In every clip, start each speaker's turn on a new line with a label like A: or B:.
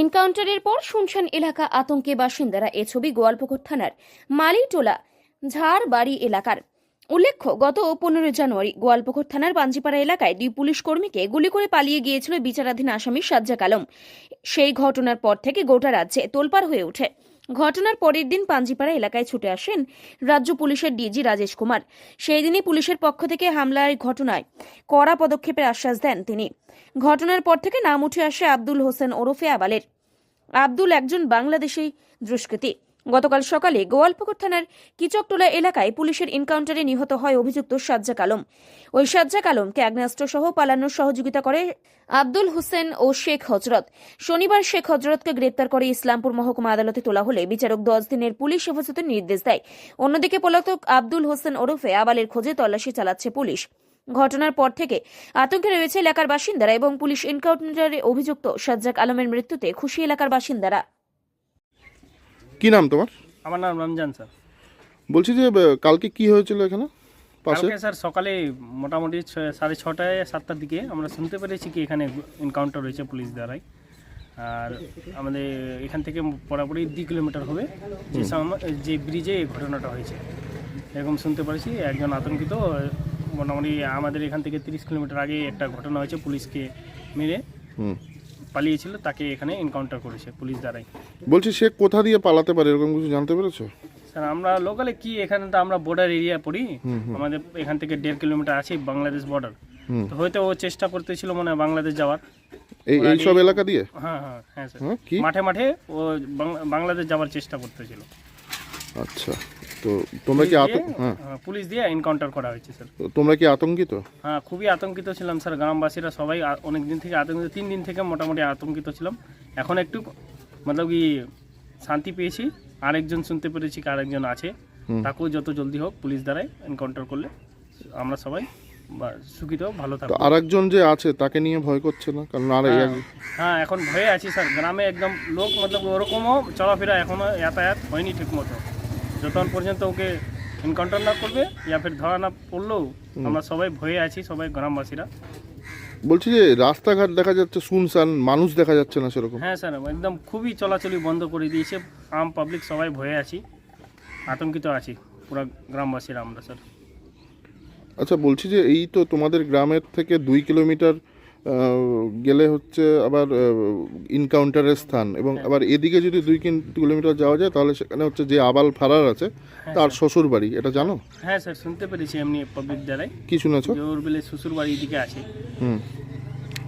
A: এনকাউন্টারের পর শুনশান এলাকা আতঙ্কে বাসিন্দারা এ ছবি গোয়ালপুকুর থানার মালিটোলা ঝাড়বাড়ি এলাকার। উল্লেখ্য, গত পনেরো জানুয়ারি গোয়ালপুকুর থানার পাঞ্জিপাড়া এলাকায় দুই পুলিশ কর্মীকে গুলি করে পালিয়ে গিয়েছিল বিচারাধীন আসামি সাজ্জাক আলম। সেই ঘটনার পর থেকে গোটা রাজ্যে তোলপাড় হয়ে ওঠে। ঘটনার পরের দিন পাঞ্জিপাড়া এলাকায় ছুটে আসেন রাজ্য পুলিশের ডিজি রাজেশ কুমার। সেই দিনই পুলিশের পক্ষ থেকে হামলার ঘটনায় কড়া পদক্ষেপের আশ্বাস দেন তিনি। ঘটনার পর থেকে নাম উঠে আসে আব্দুল হোসেন ওরফে আবালের। আব্দুল একজন বাংলাদেশি দুষ্কৃতী। গতকাল সকালে গোয়ালপুকুর থানার কিচকটোলা এলাকায় পুলিশের এনকাউন্টারে নিহত হয় অভিযুক্ত সাজ্জাক আলম। ওই সাজ্জাক আলমকে আগ্নেয়াস্ত্রসহ পালানোর সহযোগিতা করে আব্দুল হোসেন ও শেখ হজরত। শনিবার শেখ হজরতকে গ্রেপ্তার করে ইসলামপুর মহকুমা আদালতে তোলা হলে বিচারক দশ দিনের পুলিশ হেফাজতের নির্দেশ দেয়। অন্যদিকে পলাতক আব্দুল হোসেন ওরফে আবালের খোঁজে তল্লাশি চালাচ্ছে পুলিশ। ঘটনার পর থেকে আতঙ্কে রয়েছে এলাকার বাসিন্দারা এবং পুলিশ এনকাউন্টারে অভিযুক্ত সাজ্জাক আলমের মৃত্যুতে খুশি এলাকার বাসিন্দারা।
B: কি নাম তোমার?
C: আমার নাম রমজান স্যার।
B: বলছি যে কালকে কি হয়েছিল এখানে? পাশে?
C: কালকে স্যার সকালে মোটামুটি সাড়ে ছটায় সাতটার দিকে আমরা শুনতে পেরেছি কি এখানে এনকাউন্টার হয়েছে পুলিশ দ্বারাই। আর আমাদের এখান থেকে পুরোপুরি দুই কিলোমিটার হবে। যে যে ব্রিজে এই ঘটনাটা হয়েছে। এরকম শুনতে পেরেছি একজন আতঙ্কিত। মোটামুটি আমাদের এখান থেকে তিরিশ কিলোমিটার আগে একটা ঘটনা হয়েছে পুলিশকে মেরে পালিয়েছিল তাকে এখানে এনকাউন্টার করেছে পুলিশ দ্বারাই।
B: বলছি সে কোথা দিয়ে পালাতে পারে? এরকম কিছু জানতে পেরেছ?
C: স্যার আমরা লোকালে কি এখানে তো আমরা বর্ডার এরিয়া পড়ি। আমাদের এখান থেকে দেড় কিলোমিটার আছে বাংলাদেশ বর্ডার তো হয়তো ও চেষ্টা করতেছিল মনে হয় বাংলাদেশ যাওয়ার।
B: এই এই সব এলাকা দিয়ে?
C: হ্যাঁ হ্যাঁ হ্যাঁ স্যার।
B: হ্যাঁ
C: মাঠে মাঠে ও বাংলাদেশ যাওয়ার চেষ্টা করতেছিল।
B: আচ্ছা তো তোমরা কি হ্যাঁ।
C: হ্যাঁ, পুলিশ দিয়ে এনকাউন্টার করা হয়েছে স্যার।
B: তোমরা কি আতঙ্কিত?
C: হ্যাঁ খুবই আতঙ্কিত ছিলাম স্যার। গ্রামবাসীরা সবাই অনেক দিন থেকে আতঙ্কিত তিন দিন থেকে মোটামুটি আতঙ্কিত ছিলাম। এখন একটু মতলব কি শান্তি পেয়েছি আরেকজন শুনতে পেরেছি কি আরেকজন আছে। তাকেও যত জলদি হোক পুলিশ দ্বারাই এনকাউন্টার করলে আমরা সবাই সুখিত ভালো থাকব
B: আরেকজন যে আছে তাকে নিয়ে ভয় করছে না কারণ আর
C: হ্যাঁ, এখন ভয়ে আছি স্যার গ্রামে একদম লোক মতলব ওরকমও চলাফেরা এখনও যাতায়াত হয়নি ঠিক মতো যতক্ষণ পর্যন্ত ওকে এনকাউন্টার না করবে ইয়া ফের ধরা না পড়লেও আমরা সবাই ভয়ে আছি সবাই গ্রামবাসীরা
B: বলছি যে রাস্তাঘাট দেখা যাচ্ছে শুনশান মানুষ দেখা যাচ্ছে না সেরকম।
C: হ্যাঁ স্যার একদম খুবই চলাচলি বন্ধ করে দিয়েছে। আম পাবলিক সবাই ভয়ে আছি আতঙ্কিত আছি পুরো গ্রামবাসীরা আমরা স্যার।
B: আচ্ছা বলছি যে এই তো তোমাদের গ্রামের থেকে দুই কিলোমিটার গেলে হচ্ছে আবার ইনকাউন্টারের স্থান এবং আবার এদিকে যদি দুই কিলোমিটার যাওয়া যায় তাহলে সেখানে হচ্ছে যে আবাল ফারার আছে তার শ্বশুর বাড়ি এটা জানো?
C: হ্যাঁ স্যার শুনতে পেরেছি এমনি পাবলিক দ্বারাই
B: কি শুনেছো?
C: যে ওর বেলে শ্বশুর বাড়ি দিকে আছে।
B: হুম।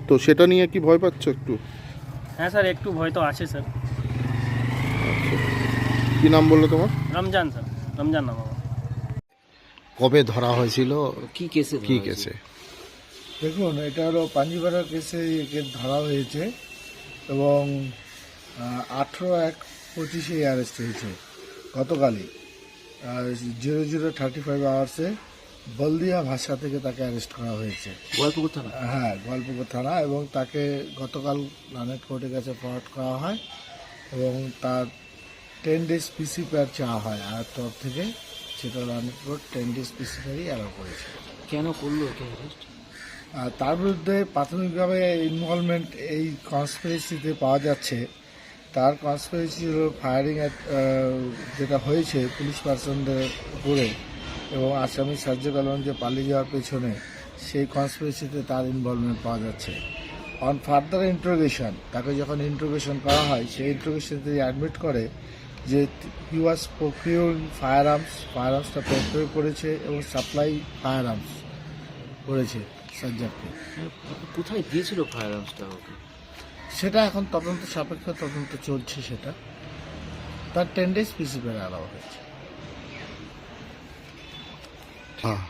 B: তো সেটা নিয়ে কি ভয় পাচ্ছ একটু?
C: হ্যাঁ স্যার একটু ভয় তো আছে স্যার।
B: কি নাম বলল তোমার?
C: রমজান স্যার রমজান নাম
D: কবে ধরা হয়েছিল?
E: কি কেসে
D: কি কেসে?
F: দেখুন এটা হলো পাঞ্জিপাড়া কেসে একে ধরা হয়েছে এবং আঠেরো এক পঁচিশে অ্যারেস্ট হয়েছে গতকালই। জিরো জিরো থার্টি ফাইভ আওয়ার্সে বলদিয়া ভাষা থেকে তাকে অ্যারেস্ট করা হয়েছে।
E: গোয়ালপুকুর থানা?
F: হ্যাঁ গোয়ালপুকুর থানা এবং তাকে গতকাল লানেট কোর্টের কাছে ফরওয়ার্ড করা হয় এবং তার টেন ডেজ পিসি প্যার চাওয়া হয়। আর তরফ থেকে সেটা লানেট কোর্ট টেন ডেজ পিসি প্যারই অ্যালাউ করেছে।
E: কেন করল একে অ্যারেস্ট
F: তার বিরুদ্ধে প্রাথমিকভাবে ইনভলভমেন্ট এই কনস্পিরেসিতে পাওয়া যাচ্ছে। তার কনস্পিরেসি হল ফায়ারিং যেটা হয়েছে পুলিশ পার্সনদের উপরে এবং আসামি সাজ্জাক যে পালিয়ে যাওয়ার পেছনে, সেই কনস্পিরেসিতে তার ইনভলভমেন্ট পাওয়া যাচ্ছে। অন ফার্দার ইন্ট্রোগেশন তাকে যখন ইন্ট্রোগেশন করা হয়, সেই ইন্ট্রোগেশন তিনি অ্যাডমিট করে যে he was procuring firearms fire আর্মসটা প্রক্রিয় করেছে এবং সাপ্লাই ফায়ার আর্মস করেছে। সাজ্জাদকে
E: কোথায় দিয়েছিল ফায়ার আর্মসটা ওকে?
F: সেটা এখন তদন্ত সাপেক্ষ তদন্ত চলছে সেটা। তার টেন ডেজ পিসি পেরে আলাদা হয়েছে।
D: হ্যাঁ।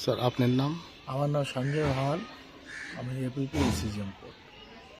D: স্যার আপনার নাম?
F: আমার নাম সঞ্জয় ভাওয়াল আমি এপিপি এসিজিএম।